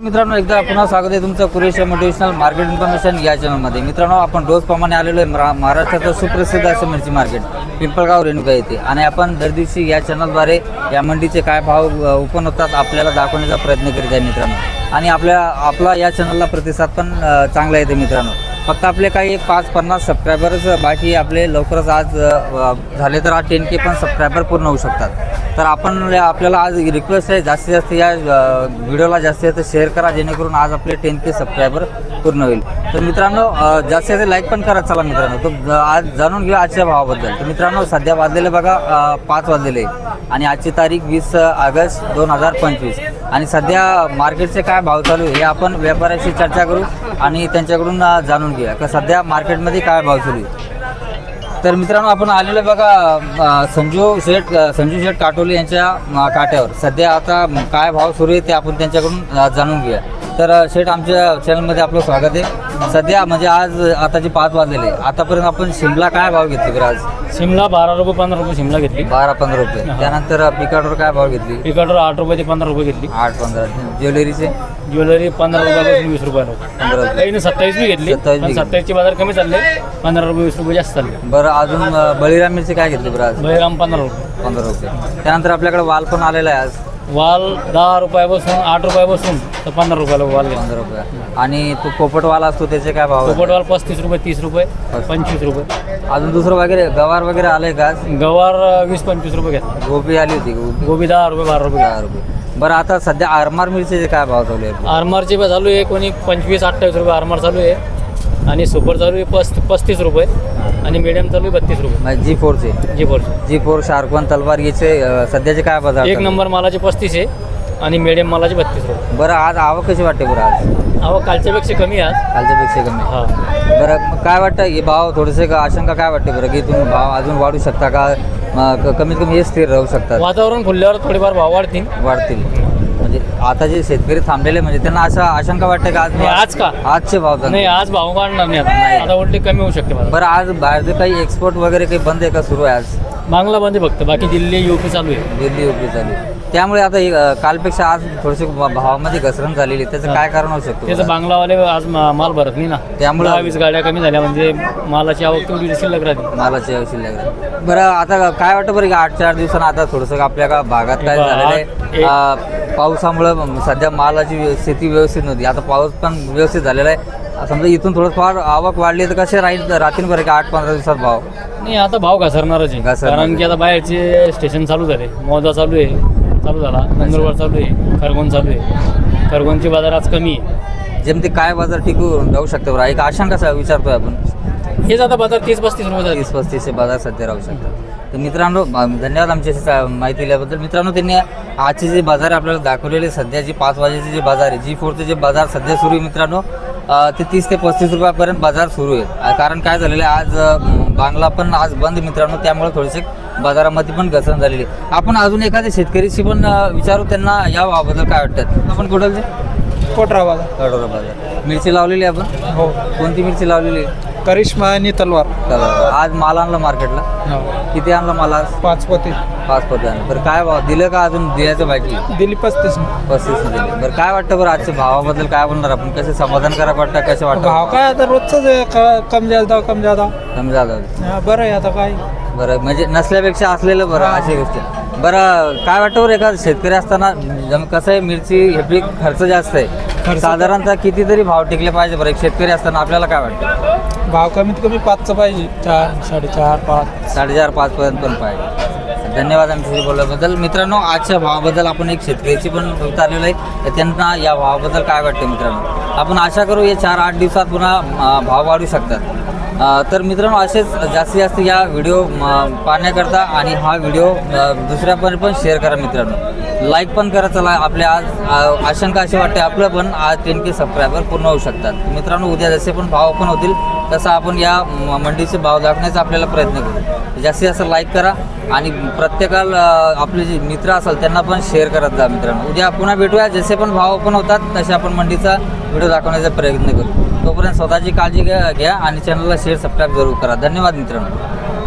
मित्रांनो एकदा पुन्हा स्वागत आहे तुमचं कुरेश मोटिवेशनल मार्केट इन्फॉर्मेशन या चॅनलमध्ये मित्रांनो आपण रोजप्रमाणे आलेलो आहे महाराष्ट्राचं सुप्रसिद्ध असं मिरची मार्केट पिंपळगाव रेणुका येथे. आणि आपण दर दिवशी या चॅनलद्वारे या मंडीचे काय भाव ओपन होतात आपल्याला दाखवण्याचा प्रयत्न करीत आहे मित्रांनो. आणि आपल्या आपला या चॅनलला प्रतिसाद पण चांगला येते मित्रांनो. फक्त आपले काही पाच पन्नास सबस्क्रायबर्स बाकी आपले लवकरच आज झाले तर आज टेन के पण सबस्क्रायबर पूर्ण होऊ शकतात. तर आपण आपल्याला आज रिक्वेस्ट आहे जास्तीत जास्त या व्हिडिओला जास्तीत जास्त शेअर करा जेणेकरून आज आपले टेन के सबस्क्रायबर पूर्ण होईल. तर मित्रांनो जास्तीत जास्त लाईक पण करा चला मित्रांनो. तर आज जाणून घेऊ आजच्या भावाबद्दल. तर मित्रांनो सध्या वाजलेले बघा पाच वाजलेले आणि आजची तारीख वीस ऑगस्ट दोन हजार पंचवीस. आणि सध्या मार्केटचे काय भाव चालू आहे हे आपण व्यापाऱ्याशी चर्चा करू आणि त्यांच्याकडून जाणून घेऊया. का सध्या मार्केटमध्ये काय भाव चालू आहे? तर मित्रांनो आपण आलेलो बघा संजू शेठ संजू शेठ काटोले यांच्या काट्यावर. सध्या आता काय भाव सुरू आहे ते आपण त्यांच्याकडून जाणून घेऊया. तर शेठ आमच्या चॅनलमध्ये आपलं स्वागत आहे. सध्या म्हणजे आज आताचे पाच वाजलेले. आतापर्यंत आपण शिमला काय भाव घेतली बरं आज? शिमला बारा रुपये पंधरा रुपये शिमला घेतली. बारा पंधरा रुपये. त्यानंतर पिकाटवर काय भाव घेतली? पिकाटर आठ रुपये ते पंधरा रुपये घेतली. आठ पंधरा. ज्वेलरीचे? ज्वेलरी पंधरा रुपयापासून वीस रुपयाला रुपये. काही सत्तावीस बी घेतली. 27 बी पण घेतली. सत्तावीसचे बाजार कमी चालले. पंधरा रुपये वीस रुपये जास्त चालले. बरं अजून बळीरामीचे काय घेतले बरं आज? बहिराम पंधरा रुपये. पंधरा रुपये. त्यानंतर आपल्याकडे वाल पण आलेला आहे आज. वाल दहा रुपयापासून आठ रुपयापासून तर पंधरा रुपयाला वाल पंधरा रुपये. आणि तो पोपटवाला असतो त्याचे काय भाव? पोपटवाल पस्तीस रुपये तीस रुपये पंचवीस रुपये. अजून दुसरं वगैरे गवार वगैरे आलंय का? गवार अं, वीस पंचवीस रुपये घेतला. गोबी आली होती गोबी? गोबी दहा रुपये बारा रुपये. दहा रुपये. बरं आता सध्या आरमार मिरचीचे काय भाव चालू आहे आरमारचे पण चालू आहे कोणी पंचवीस अठ्ठावीस रुपये आरमार चालू आहे. आणि सुपर चालू आहे पस्त पस्तीस रुपये. आणि मिडियम चालू आहे बत्तीस रुपये. जी फोरचे जी फोरचे जी फोर शार्कवन तलवार याचे अं, सध्याचे काय बाजार एक? नंबर मालाचे पस्तीस आहे आणि मिडियम मालाचे बत्तीस रुपये. बरं आज आवक कशी वाटते बरं आज? अहो कालच्यापेक्षा कमी आहे आज. कालच्यापेक्षा कमी. हा. बरं मग काय वाटतं हे भाव थोडेसे का आशंका काय वाटते बरं की तुम्ही भाव अजून वाढू शकता का? म, क- कमीत कमी हे स्थिर राहू शकतात. वातावरण खुलल्यावर थोडेफार भाव वाढतील. वाढतील. म्हणजे आता जे शेतकरी थांबलेले म्हणजे त्यांना असं आशंका वाटते का आज नाही, आज का? आजचे भाव नाही आज भाव वाढणार नाही नाही. आता आता उलटे कमी होऊ शकते बरं आज बाहेरचे काही एक्सपोर्ट वगैरे काही बंद आहे का सुरू आहे आज? बांगला बंद आहे फक्त. बाकी दिल्ली युपी चालू आहे. दिल्ली चालू आहे. त्यामुळे आता हे, अं, कालपेक्षा आज थोडीशी भ- भावामध्ये घसरण झालेली आहे. त्याचं काय कारण होऊ शकतो त्याचं बांगलावाले आज मा- माल भरत नाही ना. त्यामुळं- दहा वीस गाड्या कमी झाल्या म्हणजे मालाची आवक तेवढी शिल्लक राहते मालाची शिल्लक आहे. बरं आता काय वाटतं बरं की आठ चार दिवसानं आता थोडंसं आपल्या का भागात काय बा- झालेलं आहे? एक- अं, पावसामुळं सध्या मालाची स्थिती व्यवस्थित नव्हती. आता पाऊस पण व्यवस्थित झालेला आहे. समजा इथून थोडं फार आवक वाढली तर कसे राहील? राहतील बरं का आठ पंधरा दिवसात भाव. नाही आता भाव घसरणारच आहे. घसरणार कारण की आता बाहेरचे स्टेशन चालू झाले. मोदा चालू आहे. चालू झाला. नंदुरबार चालू आहे. खरगोन चालू आहे. खरगोनचे बाजार आज कमी आहे. जेमते काय बाजार टिकून राहू शकतो बरं? एक आशंका सा- विचारतोय आपण. हेच आता बाजार तीस पस्तीस रुपये झाले. तीस पस्तीसचे बाजार सध्या राहू शकतात. तर मित्रांनो अं, धन्यवाद आमच्याशी सा- माहिती दिल्याबद्दल. मित्रांनो त्यांनी आजचे जे बाजार आपल्याला दाखवलेले सध्या जी पाच वाजेचे जे बाजार आहे जी फोरचे जे बाजार सध्या सुरू आहे मित्रांनो अं, ते तीस ते पस्तीस रुपयापर्यंत बाजार सुरू आहे. अं, कारण काय झालेलं आहे आज अं, बांगला पण आज बंद मित्रांनो त्यामुळे थोडेसे बाजारामध्ये पण घसरण झालेली आहे. आपण अजून एखाद्या शेतकरीशी पण अं, विचारू त्यांना या भावाबद्दल काय वाटतात आपण कुठलचे? कोटरा बाजार कडोरा बाजार मिरची लावलेली आहे आपण? हो. कोणती मिरची लावलेली आहे? करिश्मा आणि तलवार. तर आज माल आणला मार्केटला? किती आणला माल आज? पाच पोते. पाच पदार्थ बरं काय भाव? दिलं का अजून द्यायचं बाकी? दिली पस्तीस. पस्तीस दिले. बरं काय वाटतं बरं आजच्या भावाबद्दल काय बोलणार आपण? कसे समाधानकारक वाटतं कसे भाव वाटतं काय आता रोजच कम जादा कम जादा कमी झालं हा, बरं आहे आता काय? बरं म्हणजे नसल्यापेक्षा असलेलं बरं अशी गोष्ट बरं काय वाटतं बरं एखादा शेतकरी असताना जम कसं आहे मिरची हे पीक खर्च जास्त आहे. खर्च- साधारणतः कितीतरी भाव टिकले पाहिजे बरं एक शेतकरी असताना आपल्याला काय वाटतं? भाव कमीत कमी पाचचं पाहिजे चार साडेचार पाच. साडेचार पाच पर्यंत पण पाहिजे. धन्यवाद आमच्याशी बोलल्याबद्दल. मित्रांनो आजच्या भावाबद्दल आपण एक शेतकऱ्याची पण आलेलो आहे. तर त्यांना या भावाबद्दल काय वाटतं मित्रांनो? आपण आशा करू या चार आठ दिवसात पुन्हा अं, भाव वाढू शकतात. तर मित्रांनो असेच जास्तीत जास्त या व्हिडिओ पाहण्याकरता आणि हा व्हिडिओ दुसऱ्यापर्यंत पण शेअर करा मित्रांनो. लाईक पण करा चला आपल्या आज आशंका अशी वाटते आपलं पण आज टेन के सबस्क्रायबर पूर्ण होऊ शकतात. मित्रांनो उद्या जसे पण भाव पण होतील तसं आपण या मंडीचे भाव दाखवण्याचा आपल्याला प्रयत्न करू. जास्तीत जास्त लाईक करा आणि प्रत्येकाला आपले जे मित्र असेल त्यांना पण शेअर करत जा मित्रांनो. उद्या पुन्हा भेटूया जसे पण भाव पण होतात तसे आपण मंडीचा व्हिडिओ दाखवण्याचा प्रयत्न करू. तोपर्यंत स्वतःची काळजी घ्या घ्या आणि चॅनलला शेअर सबस्क्राईब जरूर करा. धन्यवाद मित्रांनो.